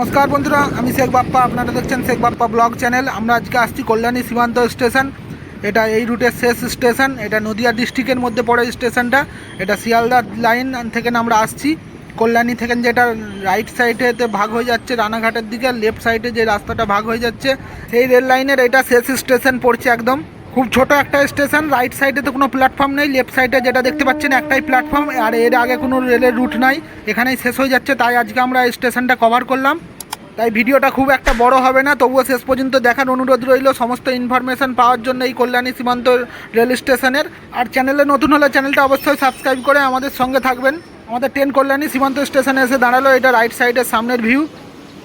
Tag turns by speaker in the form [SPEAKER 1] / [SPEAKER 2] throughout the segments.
[SPEAKER 1] নমস্কার বন্ধুরা, আমি শেখ বাপ্পা, আপনারা দেখছেন শেখ বাপ্পা ব্লগ চ্যানেল। আমরা আজকে আসছি কল্যাণী সীমান্ত স্টেশন। এটা এই রুটের শেষ স্টেশন, এটা নদিয়া ডিস্ট্রিক্টের মধ্যে পড়ে স্টেশনটা। এটা শিয়ালদা লাইন থেকে আমরা আসছি। কল্যাণী থেকে যেটা রাইট সাইডেতে ভাগ হয়ে যাচ্ছে রানাঘাটের দিকে লেফট সাইডে যে রাস্তাটা ভাগ হয়ে যাচ্ছে, এই রেল লাইনের এটা শেষ স্টেশন পড়ছে একদম। খুব ছোট একটা স্টেশন রাইট সাইডে তো কোনো প্ল্যাটফর্ম নেই লেফট সাইডে যেটা দেখতে পাচ্ছেন একটাই প্ল্যাটফর্ম আর এর আগে কোনো রেলের রুট নাই, এখানেই শেষ হয়ে যাচ্ছে, তাই আজকে আমরা স্টেশনটা কভার করলাম। তাই ভিডিওটা খুব একটা বড় হবে না, তবুও শেষ পর্যন্ত দেখার অনুরোধ রইল সমস্ত ইনফরমেশন পাওয়ার জন্য এই কল্যাণী সীমান্ত রেল স্টেশনের আর চ্যানেলে নতুন হলে চ্যানেলটা অবশ্যই সাবস্ক্রাইব করে আমাদের সঙ্গে থাকবেন। আমাদের ট্রেন কল্যাণী সীমান্ত স্টেশনে এসে দাঁড়াল, এটা রাইট সাইডের সামনের ভিউ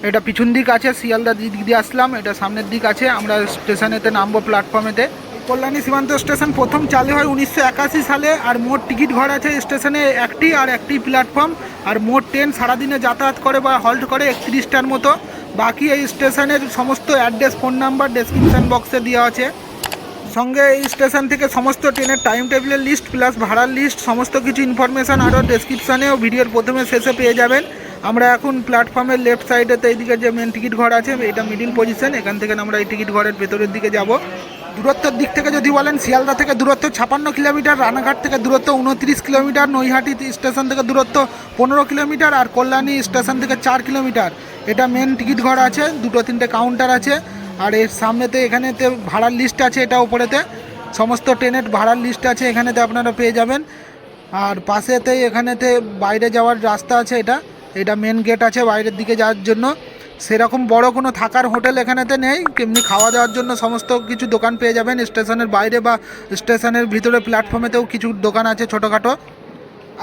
[SPEAKER 1] এটা পিছন দিক আছে, শিয়ালদা দিক দিয়ে আসলাম, এটা সামনের দিক আছে। আমরা স্টেশনেতে নামবো প্ল্যাটফর্মেতে কল্যাণী সীমান্ত স্টেশন প্রথম চালু হয় উনিশশো একাশি সালে, আর মোট টিকিট ঘর আছে স্টেশনে একটি আর একটি প্ল্যাটফর্ম আর মোট ট্রেন সারাদিনে যাতায়াত করে বা হল্ট করে একত্রিশটার মতো। বাকি এই স্টেশনের সমস্ত অ্যাড্রেস ফোন নাম্বার ডেসক্রিপশন বক্সে দেওয়া আছে। সঙ্গে এই স্টেশন থেকে সমস্ত ট্রেনের টাইম টেবিলের লিস্ট প্লাস ভাড়ার লিস্ট সমস্ত কিছু ইনফরমেশান আরও ডেসক্রিপশানেও ভিডিওর প্রথমে শেষে পেয়ে যাবেন। আমরা এখন প্ল্যাটফর্মের লেফট সাইডেতে এইদিকে যে মেন টিকিট ঘর আছে, এটা মিডিল পজিশন এখান থেকে আমরা এই টিকিট ঘরের ভেতরের দিকে যাব। দূরত্বের দিক থেকে যদি বলেন, শিয়ালদা থেকে দূরত্ব ছাপান্ন কিলোমিটার, রানাঘাট থেকে দূরত্ব উনত্রিশ কিলোমিটার, নৈহাটি স্টেশন থেকে দূরত্ব পনেরো কিলোমিটার আর কল্যাণী স্টেশন থেকে চার কিলোমিটার। এটা মেন টিকিট ঘর আছে, দুটো তিনটে কাউন্টার আছে, আর এর সামনেতে এখানেতে ভাড়ার লিস্ট আছে এটা উপরেতে। সমস্ত ট্রেনের ভাড়ার লিস্ট আছে, এখানেতে আপনারা পেয়ে যাবেন। আর পাশেতে এখানেতে বাইরে যাওয়ার রাস্তা আছে এটা এটা মেন গেট আছে বাইরের দিকে যাওয়ার জন্য। সেরকম বড় কোনো থাকার হোটেল এখানেতে নেই। এমনি খাওয়া দাওয়ার জন্য সমস্ত কিছু দোকান পেয়ে যাবেন। স্টেশনের বাইরে বা স্টেশনের ভিতরে প্ল্যাটফর্মেতেও কিছু দোকান আছে ছোটোখাটো।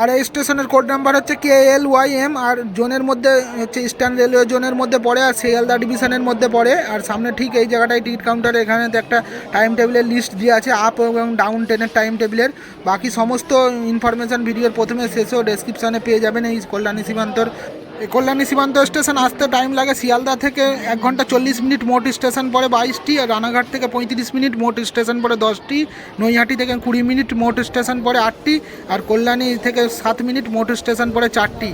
[SPEAKER 1] আর এই স্টেশনের কোড নাম্বার হচ্ছে কে এল ওয়াই এম আর জোনের মধ্যে হচ্ছে ইস্টার্ন রেলওয়ে জোনের মধ্যে পড়ে আর শিয়ালদা ডিভিশনের মধ্যে পড়ে। আর সামনে ঠিক এই জায়গাটায় টিকিট কাউন্টারে এখানে একটা টাইম টেবিলের লিস্ট দিয়ে আছে আপ এবং ডাউন ট্রেনের টাইম টেবিলের বাকি সমস্ত ইনফরমেশান ভিডিওর প্রথমে শেষেও ডেসক্রিপশানে পেয়ে যাবেন এই কল্যাণী সীমান্তর কল্যাণী সীমান্ত স্টেশন আসতে টাইম লাগে শিয়ালদা থেকে এক ঘণ্টা চল্লিশ মিনিট মোট স্টেশন পরে বাইশটি আর রানাঘাট থেকে পঁয়ত্রিশ মিনিট মোট স্টেশন পরে দশটি। নৈহাটি থেকে কুড়ি মিনিট মোট স্টেশন পরে আটটি আর কল্যাণী থেকে সাত মিনিট মোট স্টেশন পরে চারটি।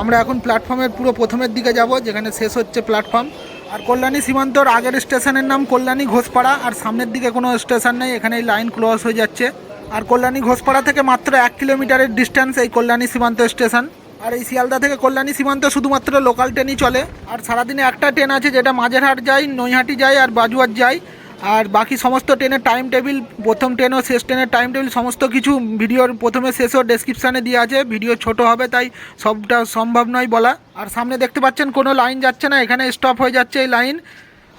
[SPEAKER 1] আমরা এখন প্ল্যাটফর্মের পুরো প্রথমের দিকে যাব, যেখানে শেষ হচ্ছে প্ল্যাটফর্ম আর কল্যাণী সীমান্তর আগের স্টেশনের নাম কল্যাণী ঘোষপাড়া আর সামনের দিকে কোনো স্টেশন নেই এখানে এই লাইন ক্লোজ হয়ে যাচ্ছে। আর কল্যাণী ঘোষপাড়া থেকে মাত্র এক কিলোমিটারের ডিস্টেন্স এই কল্যাণী সীমান্ত স্টেশন। আর এই শিয়ালদা থেকে কল্যাণী সীমান্ত শুধুমাত্র লোকাল ট্রেনই চলে। আর সারাদিনে একটা ট্রেন আছে যেটা মাঝেরহাট যায়, নৈহাটি যায় আর বাজুয়ার যায়। আর বাকি সমস্ত ট্রেনের টাইম টেবিল প্রথম ট্রেন ও শেষ ট্রেনের টাইম টেবিল সমস্ত কিছু ভিডিওর প্রথমে, শেষ ও ডেসক্রিপশানে দিয়ে আছে। ভিডিও ছোট হবে তাই সবটা সম্ভব নয় বলা। আর সামনে দেখতে পাচ্ছেন কোনো লাইন যাচ্ছে না, এখানে স্টপ হয়ে যাচ্ছে এই লাইন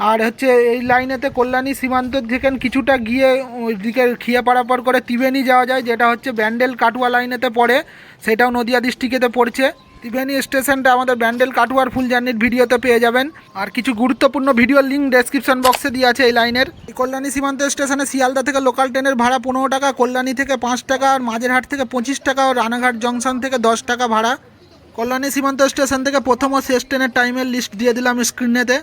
[SPEAKER 1] আর হচ্ছে এই লাইনেতে কল্যাণী, সীমান্ত থেকে কিছুটা গিয়ে ওইদিকে খিয়ে পারাপার করে ত্রিবেণী যাওয়া যায়, যেটা হচ্ছে ব্যান্ডেল কাটুয়া লাইনেতে পড়ে, সেটাও নদিয়া ডিস্ট্রিক্টেতে পড়ছে। ত্রিবেণী স্টেশনটা আমাদের ব্যান্ডেল কাটুয়ার ফুল জার্নির ভিডিওতে পেয়ে যাবেন। আর কিছু গুরুত্বপূর্ণ ভিডিওর লিঙ্ক ডেসক্রিপশন বক্সে দিয়ে আছে এই লাইনের। কল্যাণী সীমান্ত স্টেশনে শিয়ালদা থেকে লোকাল ট্রেনের ভাড়া পনেরো টাকা, কল্যাণী থেকে পাঁচ টাকা, আর মাঝেরহাট থেকে পঁচিশ টাকা ও রানাঘাট জংশন থেকে দশ টাকা ভাড়া। কল্যাণী সীমান্ত স্টেশন থেকে প্রথম ও শেষ ট্রেনের টাইমের লিস্ট দিয়ে দিলাম স্ক্রিনেতে